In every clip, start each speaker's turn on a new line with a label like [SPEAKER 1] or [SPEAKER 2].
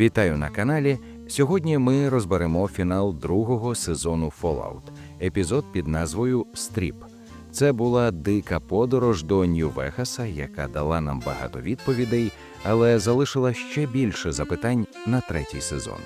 [SPEAKER 1] Вітаю на каналі. Сьогодні ми розберемо фінал другого сезону Fallout, епізод під назвою Стріп. Це була дика подорож до Нью-Вегаса, яка дала нам багато відповідей, але залишила ще більше запитань на третій сезон.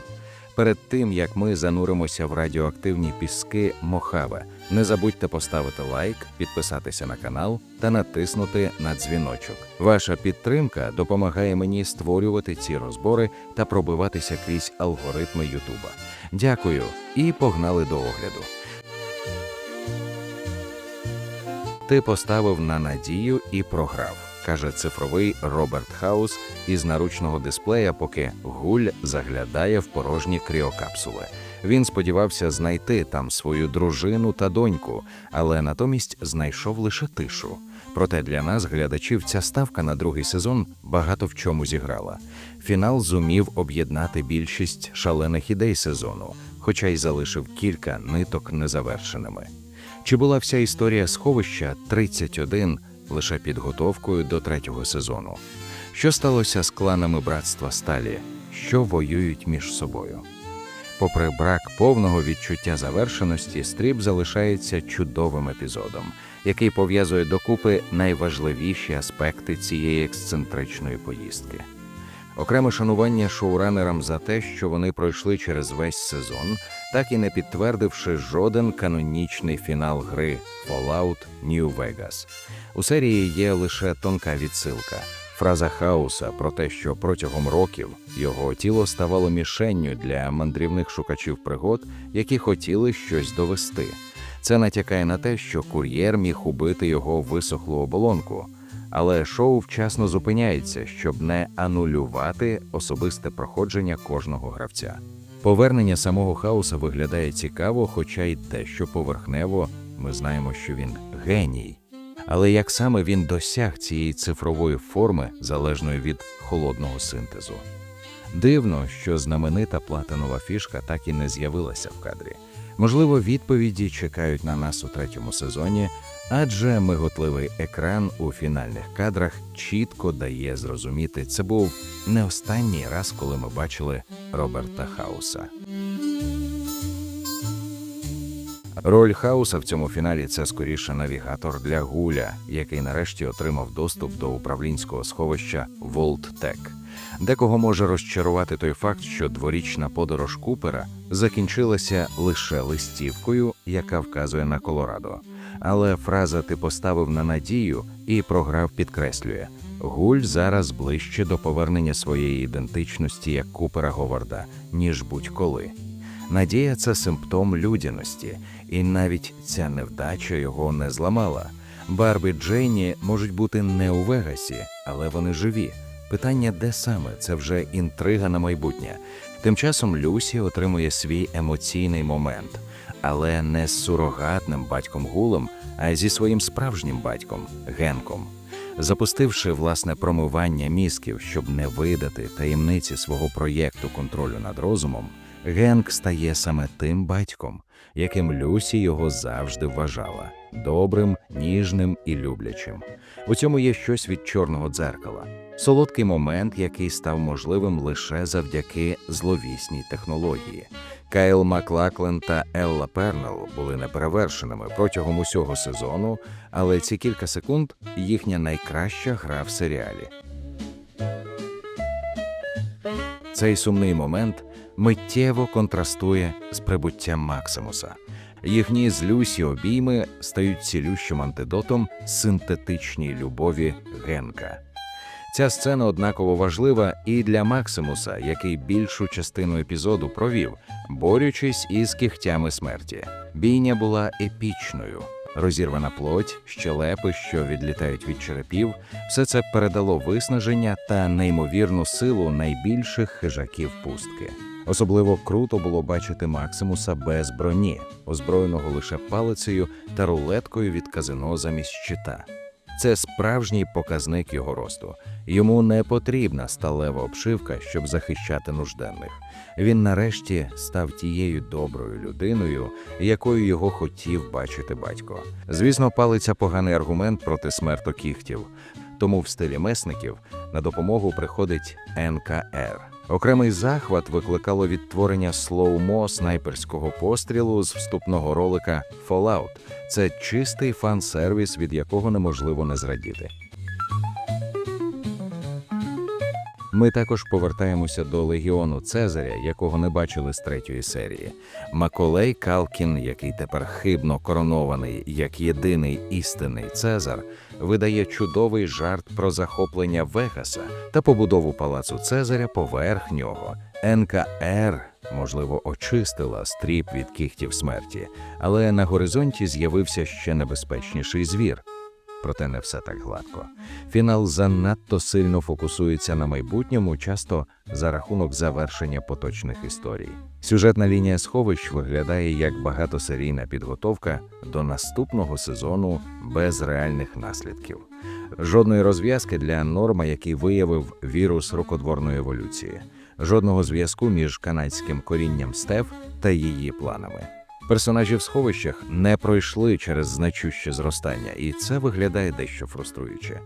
[SPEAKER 1] Перед тим як ми зануримося в радіоактивні піски Мохаве, не забудьте поставити лайк, підписатися на канал та натиснути на дзвіночок. Ваша підтримка допомагає мені створювати ці розбори та пробиватися крізь алгоритми Ютуба. Дякую і погнали до огляду. Ти поставив на надію і програв, каже цифровий Роберт Хаус із наручного дисплея, поки гуль заглядає в порожні кріокапсули. Він сподівався знайти там свою дружину та доньку, але натомість знайшов лише тишу. Проте для нас, глядачів, ця ставка на другий сезон багато в чому зіграла. Фінал зумів об'єднати більшість шалених ідей сезону, хоча й залишив кілька ниток незавершеними. Чи була вся історія сховища 31 лише підготовкою до третього сезону? Що сталося з кланами братства Сталі, що воюють між собою? Попри брак повного відчуття завершеності, стріп залишається чудовим епізодом, який пов'язує докупи найважливіші аспекти цієї ексцентричної поїздки. Окреме шанування шоуранерам за те, що вони пройшли через весь сезон, так і не підтвердивши жоден канонічний фінал гри Fallout New Vegas. У серії є лише тонка відсилка. Фраза Хауса про те, що протягом років його тіло ставало мішенню для мандрівних шукачів пригод, які хотіли щось довести. Це натякає на те, що кур'єр міг убити його висохлу оболонку, але шоу вчасно зупиняється, щоб не анулювати особисте проходження кожного гравця. Повернення самого хаоса виглядає цікаво, хоча й дещо поверхнево ми знаємо, що він геній. Але як саме він досяг цієї цифрової форми, залежної від холодного синтезу? Дивно, що знаменита платинова фішка так і не з'явилася в кадрі. Можливо, відповіді чекають на нас у третьому сезоні, адже миготливий екран у фінальних кадрах чітко дає зрозуміти, це був не останній раз, коли ми бачили Роберта Хауса. Роль Хауса в цьому фіналі це скоріше навігатор для Гуля, який нарешті отримав доступ до управлінського сховища Волттек. Декого може розчарувати той факт, що дворічна подорож Купера закінчилася лише листівкою, яка вказує на Колорадо. Але фраза ти поставив на надію і програв підкреслює. Гуль зараз ближче до повернення своєї ідентичності як Купера Говарда, ніж будь-коли. Надія це симптом людяності, і навіть ця невдача його не зламала. Барбі Джейні можуть бути не у Вегасі, але вони живі. Питання, де саме, це вже інтрига на майбутнє. Тим часом Люсі отримує свій емоційний момент, але не з сурогатним батьком Гулом, а зі своїм справжнім батьком Генком. Запустивши власне промивання мізків, щоб не видати таємниці свого проєкту контролю над розумом, Генк стає саме тим батьком, яким Люсі його завжди вважала добрим, ніжним і люблячим. У цьому є щось від чорного дзеркала, солодкий момент, який став можливим лише завдяки зловісній технології. Кайл Маклаклен та Елла Пернел були неперевершеними протягом усього сезону, але ці кілька секунд їхня найкраща гра в серіалі. Цей сумний момент миттєво контрастує з прибуттям Максимуса. Їхні з Люсі обійми стають цілющим антидотом синтетичній любові Генка. Ця сцена однаково важлива і для Максимуса, який більшу частину епізоду провів, борючись із кігтями смерті. Бійня була епічною. Розірвана плоть, щелепи, що відлітають від черепів, все це передало виснаження та неймовірну силу найбільших хижаків пустки. Особливо круто було бачити Максимуса без броні, озброєного лише палицею та рулеткою від казино замість щита. Це справжній показник його росту. Йому не потрібна сталева обшивка, щоб захищати нужденних. Він нарешті став тією доброю людиною, якою його хотів бачити батько. Звісно, палиця поганий аргумент проти смертокігтів, тому в стилі месників на допомогу приходить НКР Окремий захват викликало відтворення слоумо снайперського пострілу з вступного ролика Fallout. Це чистий фан-сервіс, від якого неможливо не зрадіти. Ми також повертаємося до легіону Цезаря, якого не бачили з третьої серії. Маколей Калкін, який тепер хибно коронований як єдиний істинний Цезар, видає чудовий жарт про захоплення Вегаса та побудову палацу Цезаря поверх нього. НКР, можливо, очистила стріп від кіхтів смерті, але на горизонті з'явився ще небезпечніший звір. Проте не все так гладко. Фінал занадто сильно фокусується на майбутньому, часто за рахунок завершення поточних історій. Сюжетна лінія сховищ виглядає як багатосерійна підготовка до наступного сезону без реальних наслідків. Жодної розв'язки для норма, який виявив вірус рукодворної еволюції, жодного зв'язку між канадським корінням Стеф та її планами. Персонажі в сховищах не пройшли через значуще зростання, і це виглядає дещо фруструюче.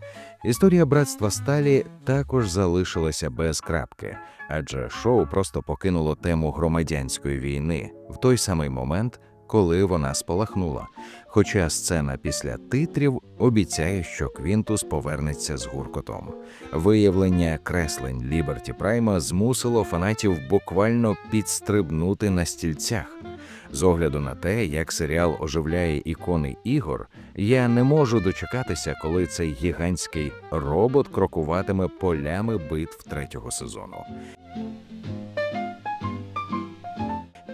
[SPEAKER 1] Історія братства Сталі також залишилася без крапки, адже шоу просто покинуло тему громадянської війни в той самий момент, коли вона спалахнула. Хоча сцена після титрів обіцяє, що Квінтус повернеться з гуркотом. Виявлення креслень Ліберті Прайма змусило фанатів буквально підстрибнути на стільцях. З огляду на те, як серіал оживляє ікони ігор, я не можу дочекатися, коли цей гігантський робот крокуватиме полями битв третього сезону.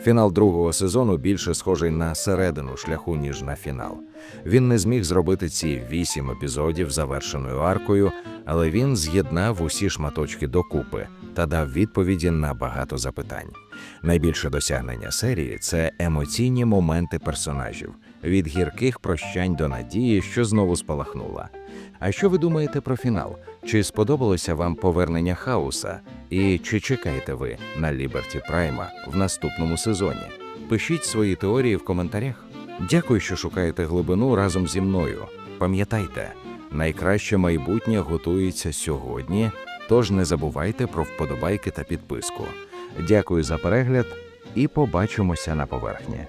[SPEAKER 1] Фінал другого сезону більше схожий на середину шляху, ніж на фінал. Він не зміг зробити ці вісім епізодів завершеною аркою, але він з'єднав усі шматочки докупи та дав відповіді на багато запитань. Найбільше досягнення серії це емоційні моменти персонажів від гірких прощань до надії, що знову спалахнула. А що ви думаєте про фінал? Чи сподобалося вам повернення хаоса? І чи чекаєте ви на Ліберті Прайма в наступному сезоні? Пишіть свої теорії в коментарях. Дякую, що шукаєте глибину разом зі мною. Пам'ятайте, найкраще майбутнє готується сьогодні, тож не забувайте про вподобайки та підписку. Дякую за перегляд і побачимося на поверхні.